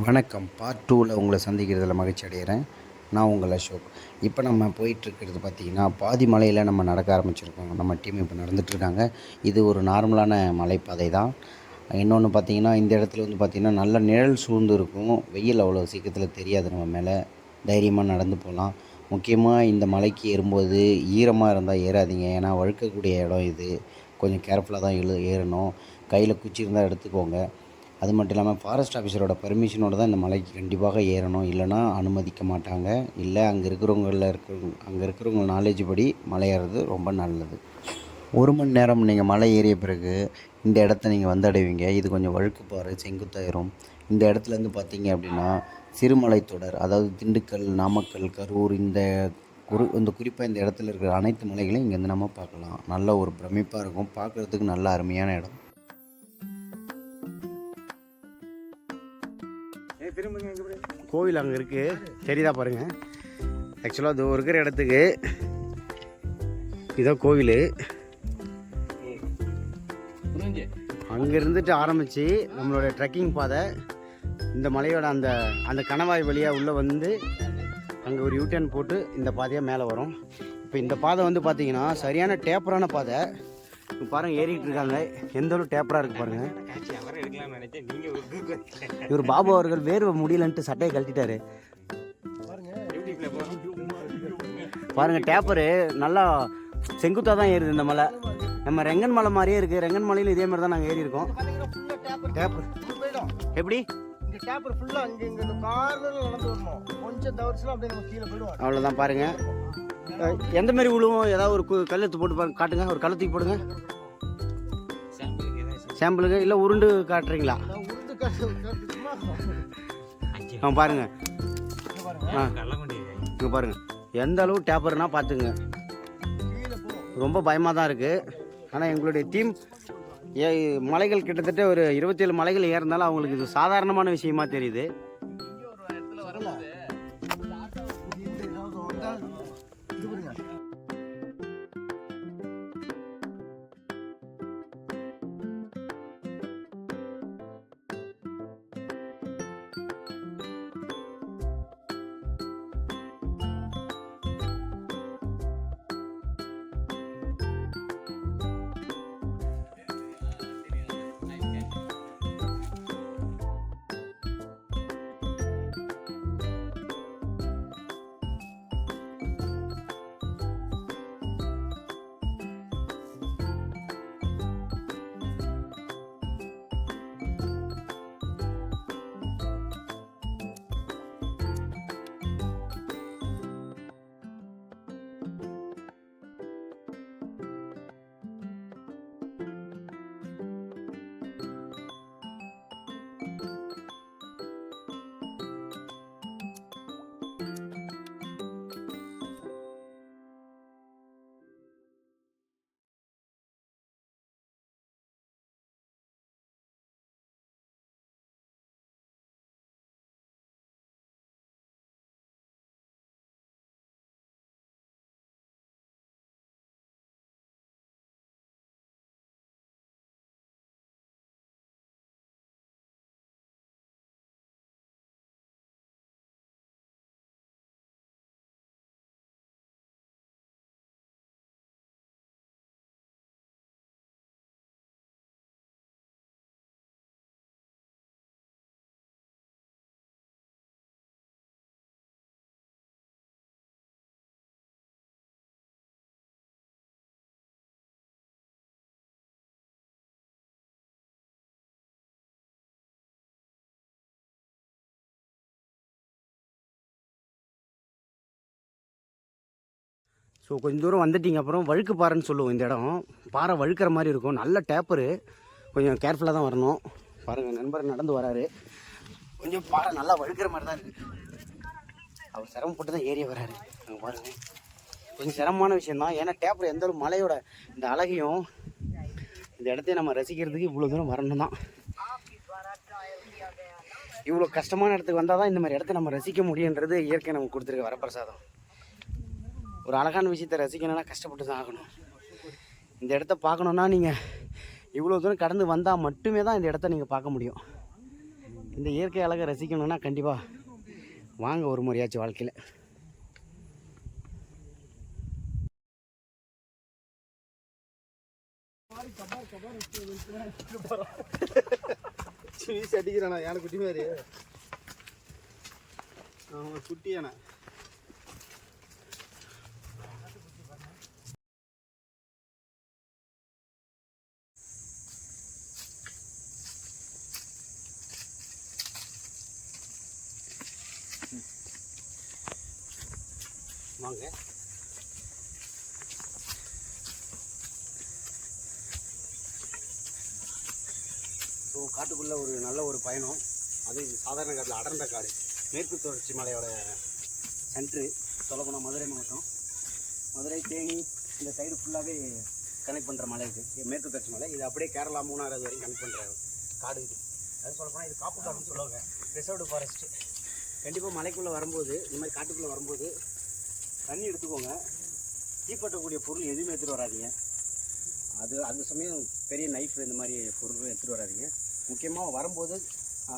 வணக்கம். பார்ட் டூவில் உங்களை சந்திக்கிறதுல மகிழ்ச்சி அடைகிறேன். நான் உங்கள் அசோக். இப்போ நம்ம போயிட்டுருக்கிறது பார்த்திங்கன்னா பாதி மலையில் நம்ம நடக்க ஆரம்பிச்சிருக்கோம். நம்ம டீம் இப்போ நடந்துகிட்ருக்காங்க இது ஒரு நார்மலான மலைப்பாதை தான். இன்னொன்று பார்த்திங்கன்னா இந்த இடத்துல வந்து பார்த்திங்கன்னா நல்ல நிழல் சூழ்ந்து இருக்கும். வெயில் அவ்வளோ சீக்கிரத்தில் தெரியாது நம்ம மேலே. தைரியமாக நடந்து போகலாம். முக்கியமாக இந்த மலைக்கு ஏறும்போது ஈரமாக இருந்தால் ஏறாதீங்க. ஏன்னா வழுக்கக்கூடிய இடம் இது. கொஞ்சம் கேர்ஃபுல்லாக தான் எழு ஏறணும். கையில் குச்சி இருந்தால் எடுத்துக்கோங்க. அது மட்டும் இல்லாமல் ஃபாரஸ்ட் ஆஃபீஸரோட பர்மிஷனோட தான் இந்த மலைக்கு கண்டிப்பாக ஏறணும். இல்லைன்னா அனுமதிக்க மாட்டாங்க. இல்லை அங்கே இருக்கிறவங்களில் இருக்கிற அங்கே இருக்கிறவங்க நாலேஜ் படி மலை ஏறுறது ரொம்ப நல்லது. ஒரு மணி நேரம் நீங்கள் மலை ஏறிய பிறகு இந்த இடத்த நீங்கள் வந்தடைவீங்க. இது கொஞ்சம் வழுக்குப்பாறு செங்குத்தாயிரும். இந்த இடத்துலேருந்து பார்த்தீங்க அப்படின்னா சிறுமலை தொடர் அதாவது திண்டுக்கல் நாமக்கல் கரூர் இந்த குரு இந்த குறிப்பாக இந்த இடத்துல இருக்கிற அனைத்து மலைகளையும் இங்கேருந்து நம்ம பார்க்கலாம். நல்ல ஒரு பிரமிப்பாக இருக்கும். பார்க்குறதுக்கு நல்ல அருமையான இடம். கோவில் அங்கே இருக்குது தெரியுதா பாருங்க. ஆக்சுவலாக அது இருக்கிற இடத்துக்கு இதோ கோவில். அங்கே இருந்துட்டு ஆரம்பித்து நம்மளோட ட்ரெக்கிங் பாதை இந்த மலையோட அந்த அந்த கணவாய் வழியாக உள்ளே வந்து அங்கே ஒரு யூட்டர்ன் போட்டு இந்த பாதையாக மேலே வரும். இப்போ இந்த பாதை வந்து பார்த்தீங்கன்னா சரியான டேப்பரான பாதை. இப்போ பாருங்கள் ஏறிக்கிட்டு இருக்காங்க. எந்த அளவு டேப்பராக இருக்குது பாருங்கள் இவர் பாபு அவர்கள் வேர்வை முடியலன்ட்டு சட்டையை கழட்டிட்டாரு. பாருங்க டேப்பரு நல்லா செங்குத்தாக தான் ஏறுது இந்த மலை. நம்ம ரெங்கன் மலை மாதிரியே இருக்கு. ரெங்கன் மலையில இதே மாதிரி தான் நாங்கள் ஏறி இருக்கோம் டேப்பர் எப்படி? இங்க டேப்பர் ஃபுல்லா அங்க இங்க இந்த கார்னர்ல நடந்து வரணும். கொஞ்சம் தவறுச்சுனா அப்படியே நம்ம கீழே போயிடுவோம் அவ்வளோதான் பாருங்க. எந்த மாதிரி விழுவும் ஏதாவது ஒரு கு- கல்லெடுத்து போட்டு பாருங்க காட்டுங்க. ஒரு கள்ளத்துக்கு போடுங்க. சாம்பிளுக்கு இல்லை உருண்டு காட்டுறீங்களா? ஆ பாருங்க. இங்க பாருங்க ஆ இங்கே பாருங்க. எந்த அளவு டேப்பர்னா பார்த்துங்க ரொம்ப பயமாக தான் இருக்குது ஆனால் எங்களுடைய டீம் ஏ மலைகள் கிட்டத்தட்ட ஒரு இருபத்தேழு மலைகள் ஏறினாலும் அவங்களுக்கு இது சாதாரணமான விஷயமா தெரியுது. ஸோ கொஞ்சம் தூரம் வந்துட்டீங்க. அப்புறம் வழுக்கு பாறைன்னு சொல்லுவோம் இந்த இடம். பாறை வழுக்கிற மாதிரி இருக்கும். நல்ல டேப்பரு. கொஞ்சம் கேர்ஃபுல்லாக தான் வரணும். பாருங்கள் நண்பர் நடந்து வராரு. கொஞ்சம் பாறை நல்லா வழுக்கிற மாதிரி தான் இருக்குது அவர் சிரமப்பட்டு தான் ஏறி வராரு. அங்கே பாருங்கள் கொஞ்சம் சிரமமான விஷயம் தான். ஏன்னா டேப்பர் எந்த ஒரு மலையோட இந்த அழகையும் இந்த இடத்தையும் நம்ம ரசிக்கிறதுக்கு இவ்வளோ தூரம் வரணும் தான். இவ்வளோ கஷ்டமான இடத்துக்கு வந்தால் தான் இந்த மாதிரி இடத்த நம்ம ரசிக்க முடியுன்றது இயற்கை நமக்கு கொடுத்துருக்க வரப்பிரசாதம். ஒரு அழகான விஷயத்தை ரசிக்கணும்னா கஷ்டப்பட்டு தான் ஆகணும். இந்த இடத்த பார்க்கணுன்னா நீங்கள் இவ்வளோ தூரம் கடந்து வந்தால் மட்டுமே தான் இந்த இடத்த நீங்கள் பார்க்க முடியும். இந்த இயற்கை அழகை ரசிக்கணும்னா கண்டிப்பாக வாங்க ஒரு முறையாச்சும் வாழ்க்கையில். அடிக்கிறானா? யானை குட்டி மாதிரி. குட்டி யானை. வாங்க. ஸோ காட்டுக்குள்ளே ஒரு நல்ல ஒரு பயணம். அது சாதாரண காட்டில் அடர்ந்த காடு. மேற்கு தொடர்ச்சி மலையோட சென்ட்ரு சொல்லப்போனால் மதுரை மாவட்டம். மதுரை தேனி இந்த சைடு ஃபுல்லாகவே கனெக்ட் பண்ணுற மலை இது. மேற்கு தொடர்ச்சி மலை. இது அப்படியே கேரளா மூணாறு அது வரைக்கும் கனெக்ட் பண்ணுற காடு இது. அது சொல்லப்போனால் இது காப்பு காடுன்னு சொல்லுவாங்க. ரிசர்வ்டு ஃபாரஸ்ட்டு கண்டிப்பாக மலைக்குள்ளே வரும்போது இந்த மாதிரி காட்டுக்குள்ளே வரும்போது தண்ணி எடுத்துக்கோங்க. தீப்பற்றக்கூடிய பொருள் எதுவுமே எடுத்துகிட்டு வராதீங்க. அது அந்த சமயம் பெரிய நைஃப் இந்த மாதிரி பொருள் எடுத்துகிட்டு வராதிங்க. முக்கியமாக வரும்போது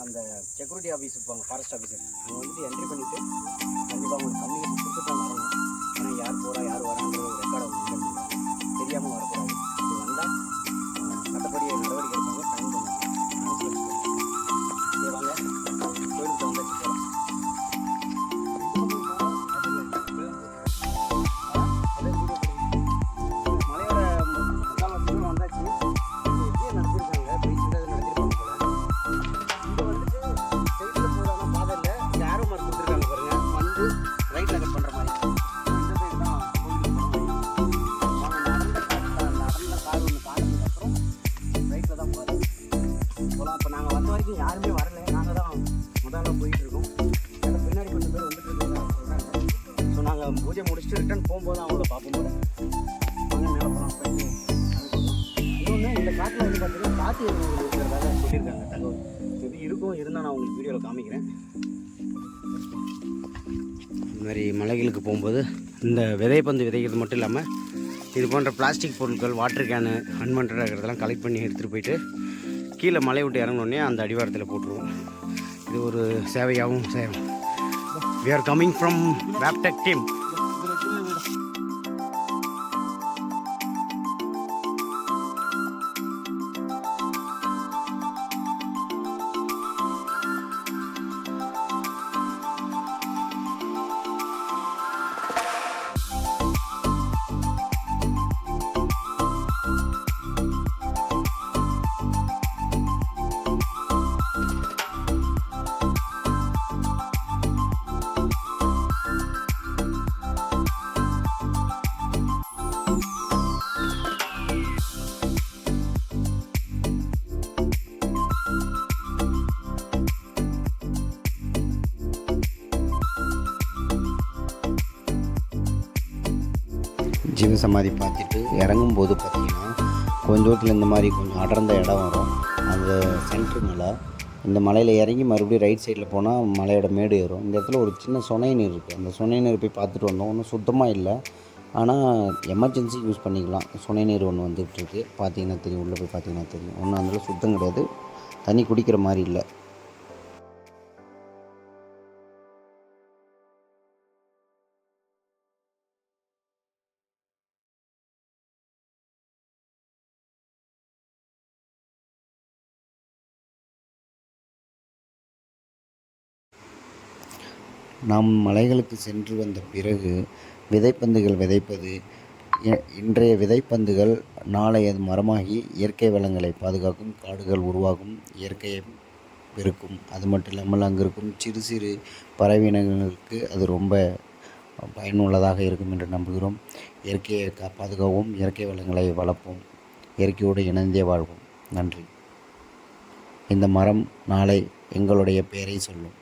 அந்த செக்யூரிட்டி ஆஃபீஸ் இருப்பாங்க ஃபாரஸ்ட் ஆஃபீஸர் அவங்க வந்துட்டு என்ட்ரி பண்ணிவிட்டு கண்டிப்பாக அவங்களுக்கு கம்மியாக கொடுத்துட்டாங்க வரைக்கும் யாருமே வரல. நாங்கள் தான் முதல்ல போயிட்டுருக்கோம். இருக்கோம் பின்னாடி கொஞ்சம் பேர் வந்துட்டு இருக்காங்க. ஸோ நாங்கள் பூஜை முடிச்சுட்டு ரிட்டன் போகும்போது அவங்கள பார்ப்போம் போல மேலே போகலாம் இன்னொன்று இந்த காட்டில் வந்து பார்த்தீங்கன்னா காட்டு இருக்கிறதாக சொல்லியிருக்காங்க தகவல். இது இருக்கும். இருந்தால் நான் உங்களுக்கு வீடியோவில் காமிக்கிறேன். இந்த மாதிரி மலைகளுக்கு போகும்போது இந்த விதைப்பந்து விதைக்கிறது மட்டும் இல்லாமல் இது போன்ற பிளாஸ்டிக் பொருட்கள் வாட்டர் கேனு அன்வான்டாக இருக்கிறதெல்லாம் கலெக்ட் பண்ணி எடுத்துகிட்டு போயிட்டு கீழே மலை விட்டு இறங்கினோடனே அந்த அடிவாரத்தில் போட்டுருவோம். இது ஒரு சேவையாகவும் சேவை வி ஆர் கம்மிங் ஃப்ரம் வேப்டெக் டீம் சமாதி பார்த்துட்டு இறங்கும்போது பார்த்திங்கன்னா கொஞ்ச தூரத்தில் இந்த மாதிரி கொஞ்சம் அடர்ந்த இடம் வரும். அந்த சென்ட்ரு மலை இந்த மலையில் இறங்கி மறுபடியும் ரைட் சைடில் போனால் மலையோட மேடு ஏறும். இந்த இடத்துல ஒரு சின்ன சொனை நீர் இருக்குது அந்த சொனை நீர் போய் பார்த்துட்டு வந்தோம். ஒன்றும் சுத்தமாக இல்லை. ஆனால் எமர்ஜென்சி யூஸ் பண்ணிக்கலாம். சுனை நீர் ஒன்று வந்துகிட்ருக்கு பார்த்தீங்கன்னா தெரியும். உள்ளே போய் பார்த்தீங்கன்னா தெரியும். ஒன்றும் அதனால சுத்தம் கிடையாது. தண்ணி குடிக்கிற மாதிரி இல்லை. நாம் மலைகளுக்கு சென்று வந்த பிறகு விதைப்பந்துகள் விதைப்பது இன்றைய விதைப்பந்துகள் நாளை அது மரமாகி இயற்கை வளங்களை பாதுகாக்கும் காடுகள் உருவாகும் இயற்கையை பெருக்கும். அது மட்டும் இல்லாமல் அங்கே இருக்கும் சிறு சிறு பறவையினங்களுக்கு அது ரொம்ப பயனுள்ளதாக இருக்கும் என்று நம்புகிறோம். இயற்கையை கா பாதுகாவோம் இயற்கை வளங்களை வளர்ப்போம். இயற்கையோடு இணைந்தே வாழ்வோம். நன்றி. இந்த மரம் நாளை எங்களுடைய பெயரை சொல்லும்.